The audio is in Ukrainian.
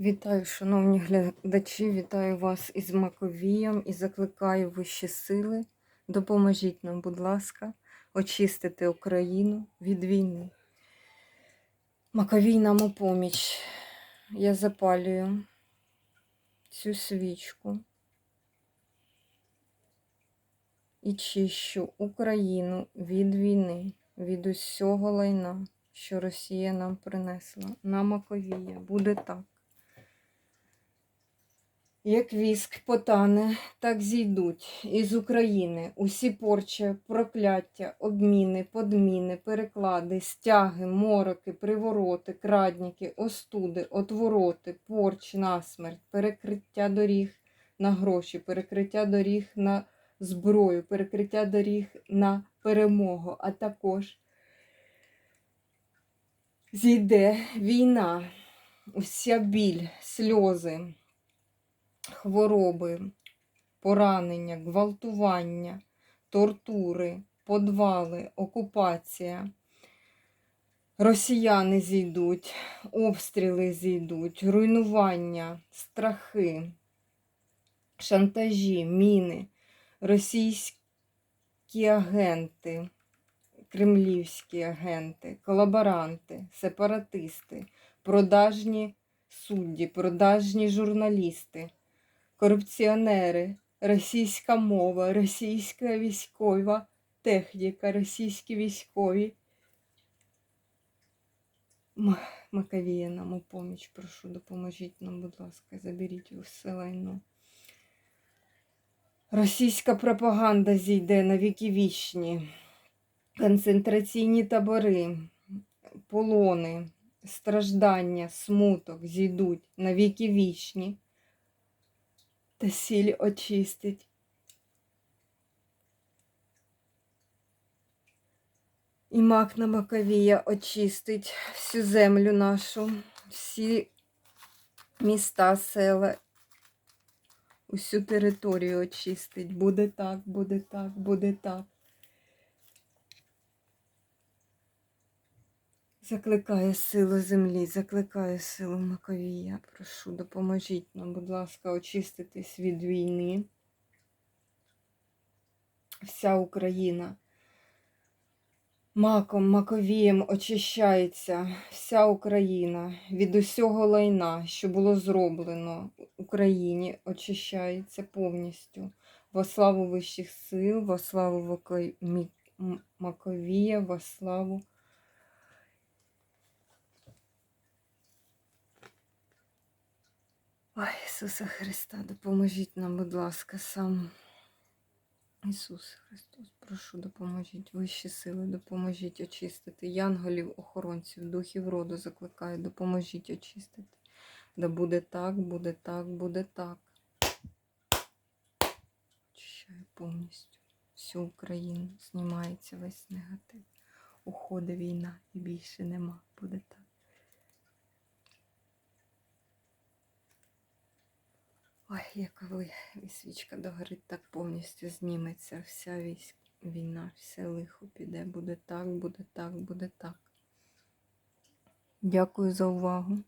Вітаю, шановні глядачі, вітаю вас із Маковієм і закликаю вищі сили. Допоможіть нам, будь ласка, очистити Україну від війни. Маковій нам у поміч. Я запалюю цю свічку і чищу Україну від війни, від усього лайна, що Росія нам принесла. На Маковія буде так. Як віск потане, так зійдуть із України усі порчі, прокляття, обміни, подміни, переклади, стяги, мороки, привороти, крадніки, остуди, отвороти, порчі, насмерть, перекриття доріг на гроші, перекриття доріг на зброю, перекриття доріг на перемогу, а також зійде війна, уся біль, сльози хвороби, поранення, гвалтування, тортури, подвали, окупація. Росіяни зійдуть, обстріли зійдуть, руйнування, страхи, шантажі, міни, російські агенти, кремлівські агенти, колаборанти, сепаратисти, продажні судді, продажні журналісти корупціонери, російська мова, російська військова техніка, російські військові. М- Маковія нам у поміч, прошу, допоможіть нам, будь ласка, заберіть усе лайно. Російська пропаганда зійде на віки вічні, концентраційні табори, полони, страждання, смуток зійдуть на віки вічні та сіль очистить. І мак на Маковія очистить всю землю нашу, всі міста, села, усю територію очистить. Буде так, буде так, буде так. Закликає силу землі, закликає силу Маковія. Прошу, допоможіть нам, будь ласка, очиститись від війни. Вся Україна. Маком, Маковієм очищається вся Україна від усього лайна, що було зроблено Україні, очищається повністю. Во славу вищих сил, во славу Маковія, во славу Ой, Ісуса Христа, допоможіть нам, будь ласка, сам. Ісус Христос, прошу, допоможіть, вищі сили, допоможіть очистити янголів, охоронців, духів роду закликаю, допоможіть очистити. Да буде так, буде так, буде так. Очищаю повністю всю Україну, знімається весь негатив. Уходить війна і більше нема. Буде так. Ой, як ви, свічка догорить, так повністю зніметься вся військ, війна, все лихо піде. Буде так, буде так, буде так. Дякую за увагу.